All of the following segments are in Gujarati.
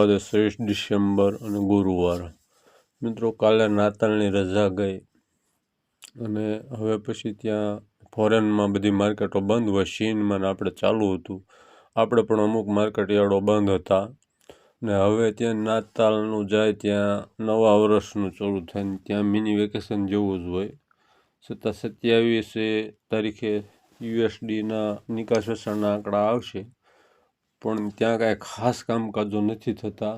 આજે ત્રીસ ડિસેમ્બર અને ગુરુવાર. મિત્રો, કાલે નાતાલની રજા ગઈ અને હવે પછી ત્યાં ફોરેનમાં બધી માર્કેટો બંધ હોય, ચીનમાં આપણે ચાલુ હતું. આપણે પણ અમુક માર્કેટ યાર્ડો બંધ હતા ને હવે ત્યાં નાતાલનું જાય ત્યાં નવા વર્ષનું ચાલુ થાય ને ત્યાં મિની વેકેશન જેવું જ હોય. છતાં સત્યાવીસે તારીખે યુએસડીના નિકાસ વેચાણના આંકડા આવશે. પણ ત્યાં કાંઈ ખાસ કામકાજો નથી થતા.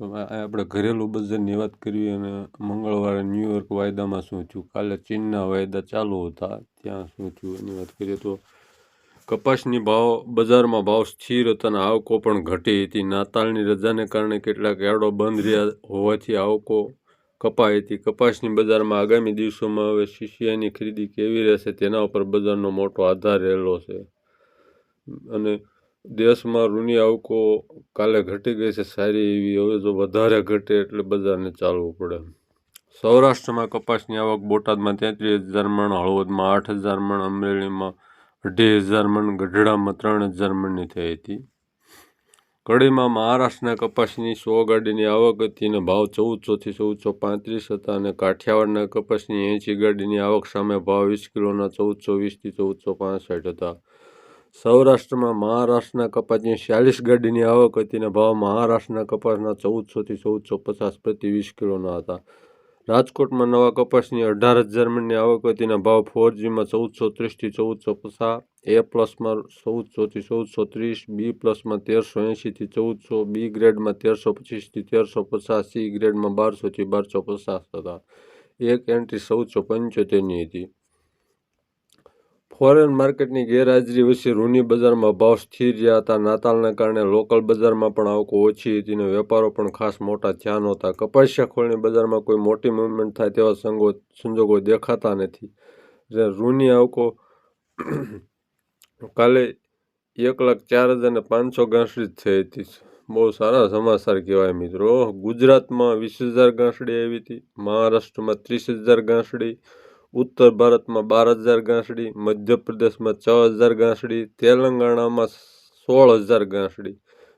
આપણે ઘરેલું બજારની વાત કરીએ અને મંગળવારે ન્યુયોર્ક વાયદામાં શું થયું? કાલે ચીનના વાયદા ચાલુ હતા, ત્યાં શું થયું એની વાત કરીએ તો કપાસની ભાવ, બજારમાં ભાવ સ્થિર હતા અને આવકો પણ ઘટી હતી. નાતાલની રજાને કારણે કેટલાક યાર્ડો બંધ રહ્યા હોવાથી આવકો કપાઈ હતી. કપાસની બજારમાં આગામી દિવસોમાં હવે શિષ્યાની ખરીદી કેવી રહેશે તેના ઉપર બજારનો મોટો આધાર રહેલો છે. અને દેશમાં આવકો કાલે ઘટી ગઈ છે, સારી એવી. હવે જો વધારે ઘટે એટલે બજારને ચાલવું પડે. સૌરાષ્ટ્રમાં કપાસની આવક બોટાદમાં તેત્રીસ હજાર મણ, હળવદમાં આઠ હજાર મણ, અમરેલીમાં અઢી હજાર મણ, ગઢડામાં ત્રણ હજાર મણની થઈ હતી. કડીમાં મહારાષ્ટ્રના કપાસની સો ગાડીની આવક હતી અને ભાવ ચૌદસોથી ચૌદસો પાંત્રીસ હતા અને કાઠિયાવાડના કપાસની એંશી ગાડીની આવક સામે ભાવ વીસ કિલોના ચૌદસો વીસથી ચૌદસો પાસઠ હતા. સૌરાષ્ટ્રમાં મહારાષ્ટ્રના કપાસની ચાલીસ ગાડીની આવક હતી ભાવ મહારાષ્ટ્રના કપાસના ચૌદસોથી ચૌદસો પચાસ પ્રતિ વીસ કિલોના હતા. રાજકોટમાં નવા કપાસની અઢાર હજાર મણની આવક હતી અને ભાવ ફોરજીમાં ચૌદસો ત્રીસથી ચૌદસો પચાસ, એ પ્લસમાં ચૌદસોથી ચૌદસો ત્રીસ, બી પ્લસમાં તેરસો એંશીથી ચૌદસો, બી ગ્રેડમાં તેરસો પચીસથી તેરસો પચાસ, સી ગ્રેડમાં બારસોથી બારસો પચાસ હતા. એક એન્ટ્રી ચૌદસો પંચોતેરની હતી. ફોરેન માર્કેટની ગેરહાજરી વચ્ચે રૂની બજારમાં ભાવ સ્થિર રહ્યા હતા. નાતાલના કારણે લોકલ બજારમાં પણ આવકો ઓછી હતી અને વેપારો પણ ખાસ મોટા થયા નહોતા. કપાસિયા ખોળની બજારમાં કોઈ મોટી મૂવમેન્ટ થાય તેવા સંગો, સંજોગો દેખાતા નથી. જે રૂની આવકો કાલે એક લાખ ચાર હજાર ને પાંચસો ગાંસડી જ થઈ હતી. બહુ સારા સમાચાર કહેવાય મિત્રો. ગુજરાતમાં વીસ હજાર ગાંસડી આવી હતી. મહારાષ્ટ્રમાં ત્રીસ હજાર ગાંસડી. ઉત્તર ભારતમાં બાર હજાર ગાંસડી, મધ્યપ્રદેશમાં છ હજાર ગાંસડી, તેલંગાણામાં સોળ હજાર ગાંસડી.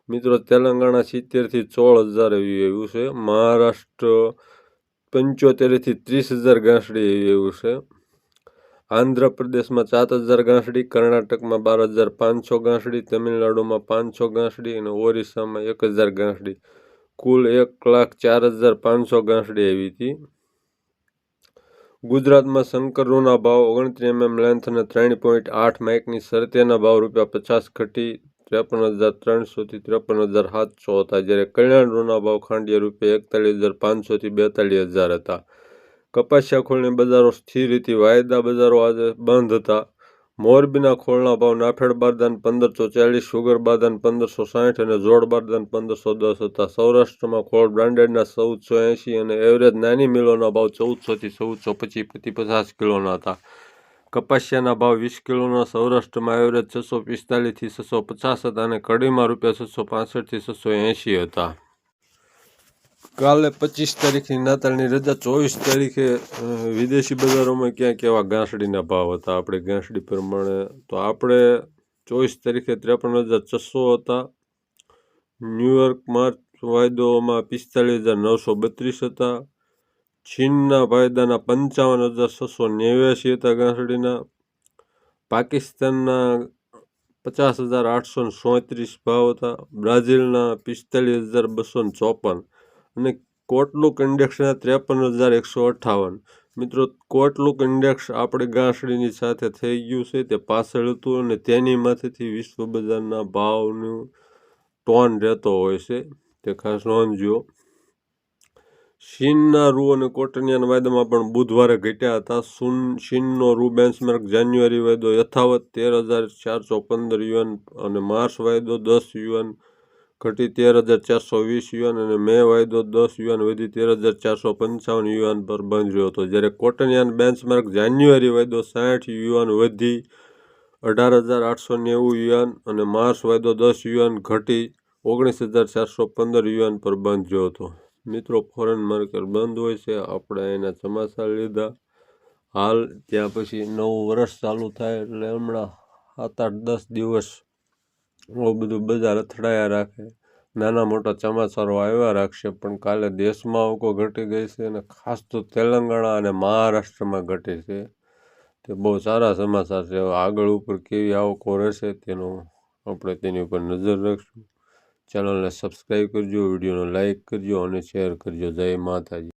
મિત્રો, તેલંગાણા સિત્તેરથી સોળ હજાર એવી એવું છે. મહારાષ્ટ્ર પંચોતેરથી ત્રીસ હજાર ગાંસડી એવી એવું છે. આંધ્રપ્રદેશમાં સાત હજાર ગાંસડી, કર્ણાટકમાં બાર હજાર પાંચસો ગાંસડી, તમિલનાડુમાં પાંચસો ગાંસડી અને ઓરિસ્સામાં એક હજાર ગાંસડી. કુલ એક લાખ ચાર હજાર પાંચસો ગાંસડી આવી હતી. ગુજરાતમાં શંકરરૂના ભાવ ઓગણત્રીસ એમએમ લેન્થ અને ત્રણ પોઈન્ટ આઠ માઇકની શરતેના ભાવ રૂપિયા પચાસ ઘટી ત્રેપન હજાર ત્રણસોથી ત્રેપન હજાર સાતસો હતા, જ્યારે કલ્યાણ રૂના ભાવ ખાંડિયા રૂપિયા એકતાલીસ હજાર પાંચસોથી બેતાલીસ હજાર હતા. કપાસિયા ખોળની બજારો સ્થિર હતી, વાયદા બજારો આજે બંધ હતા. મોરબીના ખોળના ભાવ નાફેડ બારદાન પંદરસો ચાલીસ, સુગર બારદાન પંદરસો સાઠ અને જોડ બારદાન પંદરસો દસ હતા. સૌરાષ્ટ્રમાં ખોળ બ્રાન્ડેડના ચૌદસો એંશી અને એવરેજ નાની મિલોના ભાવ ચૌદસોથી ચૌદસો પચીસ પ્રતિ પચાસ કિલોના હતા. કપાસિયાના ભાવ વીસ કિલોના, સૌરાષ્ટ્રમાં એવરેજ છસો પિસ્તાલીસથી છસો પચાસ હતા અને કડીમાં રૂપિયા છસો પાસઠથી છસો એંશી હતા. કાલે પચીસ તારીખની નાતાલની રજા, ચોવીસ તારીખે વિદેશી બજારોમાં ક્યાં કેવા ઘાસડીના ભાવ હતા. આપણે ઘાસડી પ્રમાણે તો આપણે ચોવીસ તારીખે ત્રેપન હજાર છસો હતા. ન્યુયોર્કમાં વાયદોમાં પિસ્તાલીસ હજાર નવસો બત્રીસ હતા. ચીનના વાયદાના પંચાવન હજાર છસો નેવ્યાસી હતા ઘાસડીના પાકિસ્તાનના પચાસ હજાર આઠસો સોત્રીસ ભાવ હતા. બ્રાઝિલના પિસ્તાલીસ હજાર બસો ચોપન. અને કોટલુક ઇન્ડેક્સના ત્રેપન હજાર એકસો અઠ્ઠાવન. મિત્રો, કોટલુક ઇન્ડેક્સ આપણે ગાંસડીની સાથે થઈ ગયું છે, તે પાછળ હતું અને તેની માથેથી વિશ્વ બજારના ભાવનું ટોન રહેતો હોય છે. તે ખાસ નોંધજો. શીનના રૂ અને કોટનિયાના વાયદામાં પણ બુધવારે ઘટ્યા હતા. સુન, શીનનો રૂ બેન્ચમાર્ક જાન્યુઆરી વાયદો યથાવત તેર હજાર ચારસો પંદર યુએન અને માર્ચ વાયદો દસ યુએન ઘટી તેર હજાર ચારસો વીસ યુએન અને મે વાયદો દસ યુએન વધી તેર હજાર ચારસો પંચાવન યુએન પર બંધ રહ્યો હતો. જ્યારે કોટનિયાન બેન્ચમાર્ક જાન્યુઆરી વાયદો સાઠ યુએન વધી, અઢાર હજાર આઠસો નેવું યુએન અને માર્ચ વાયદો દસ યુએન ઘટી, ઓગણીસ હજાર ચારસો પંદર યુએન પર બંધ રહ્યો હતો. મિત્રો ફોરેન માર્કેટ બંધ હોય છે. આપણે એના ચોમાસા લીધા. હાલ, ત્યાં પછી નવું વર્ષ ચાલુ થાય એટલે હમણાં સાત આઠ દસ દિવસ બહુ બધું બજાર અથડાયા રાખે. નાના મોટા સમાચારો આવ્યા રાખશે, પણ કાલે દેશમાં આવકો ઘટી ગઈ છે અને ખાસ તો તેલંગાણા અને મહારાષ્ટ્રમાં ઘટી છે. તે બહુ સારા સમાચાર છે. આગળ ઉપર કેવી આવકો રહેશે તેનું આપણે તેની ઉપર નજર રાખશું. ચેનલને સબસ્ક્રાઈબ કરજો, વિડીયોને લાઇક કરજો અને શેર કરજો. જય માતાજી.